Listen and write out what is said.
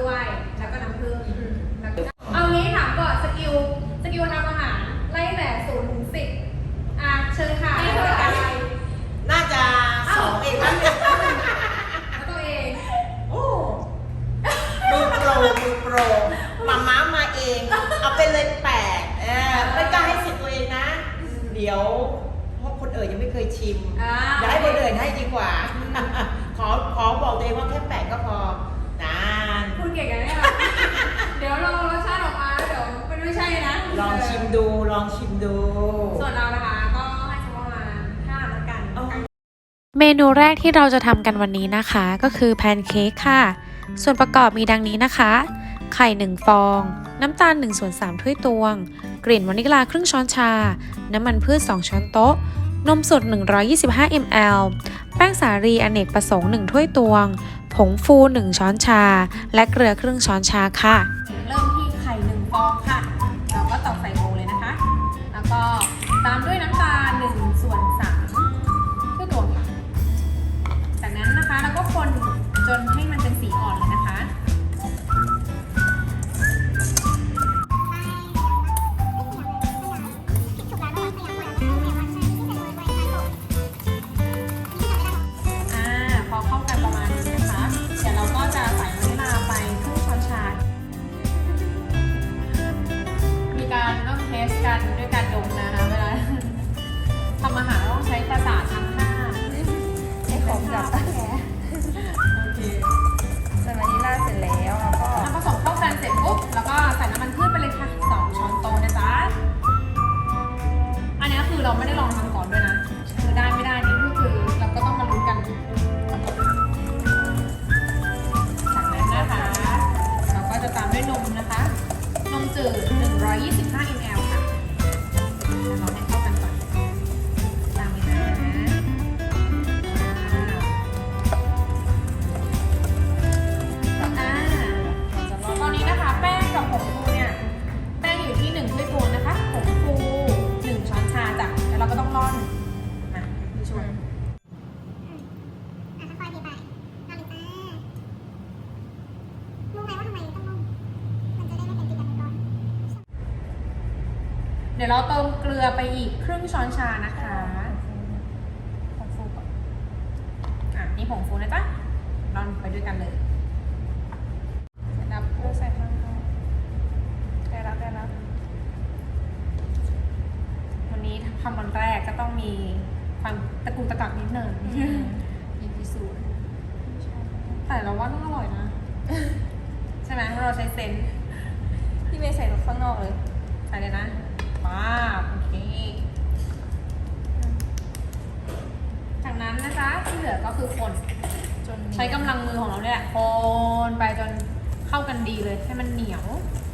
อ่ากล้วย แล้วก็น้ำผึ้งแล้วก็เอางี้ถามก่อนสกิลสกิลทำอาหารไล่แต่ศูนย์ถึงสิบอะเชิญค่ะให้เท่าไหร่อะไรน่าจะสองเองมั้งแล้วตัวเองโอ้มือโปรมือโปรมาม้ามาเอง เอาไปเลยแปดเออไม่กล้าให้สิทธิ์ตัวเองนะ เดี๋ยวเพราะคนอื่นยังไม่เคยชิมอ่าเดี๋ยวให้คนอื่นให้ดีกว่า ขอขอบอกตัวเองว่าแค่แปดก็พอนาน พูดเก่งกันเนี่ยเดี๋ยวเรารสชาติออกมาเดี๋ยวมันไม่ใช่นะ ลองชิมดู ล องชิมดู ส่วนเรานะคะก็ให้สักประมาณห้าแล้วกันอ๋อเมนูแรกที่เราจะทำกันวันนี้นะคะ ก็คือแพนเค้กค่ะ ส่วนประกอบมีดังนี้นะคะ ไข่ 1 ฟอง น้ำตาล1ส่วน3ถ้วยตวง กลิ่นวานิลาครึ่งช้อนชา น้ำมันพืช 2 ช้อนโต๊ะ นมสด 125 ml แป้งสาลีอเนกประสงค์ 1 ถ้วยตวง ผงฟู 1 ช้อนชา และเกลือครึ่งช้อนชาค่ะ เริ่มที่ไข่หนึ่งฟองค่ะ ด้วยน้ำ ดี๋ยวเราเติมเกลือไปอีกครึ่งช้อนชานะคะของฟูก่อนอะนี่ผงฟูนะจ๊ะร่อนไปด้วยกันเลยเสร็จแล้วเราใส่ข้างนอกได้รับได้รับวันนี้ทำวันแรกก็ต้องมีความตะกุกตะกักนิดหนึ่งมีพิสูจน์แต่เราว่าต้องอร่อยนะ ใช่ไหมเพราะเราใช้เซนส์พี่เมย์ใส่ข้างนอกเลย ใส่เลยนะ ว้าบโอเคจากนั้นนะคะที่เหลือก็คือคนจนใช้กำลังมือของเราเนี่ยแหละคนไปจนเข้ากันดีเลยให้มันเหนียวอ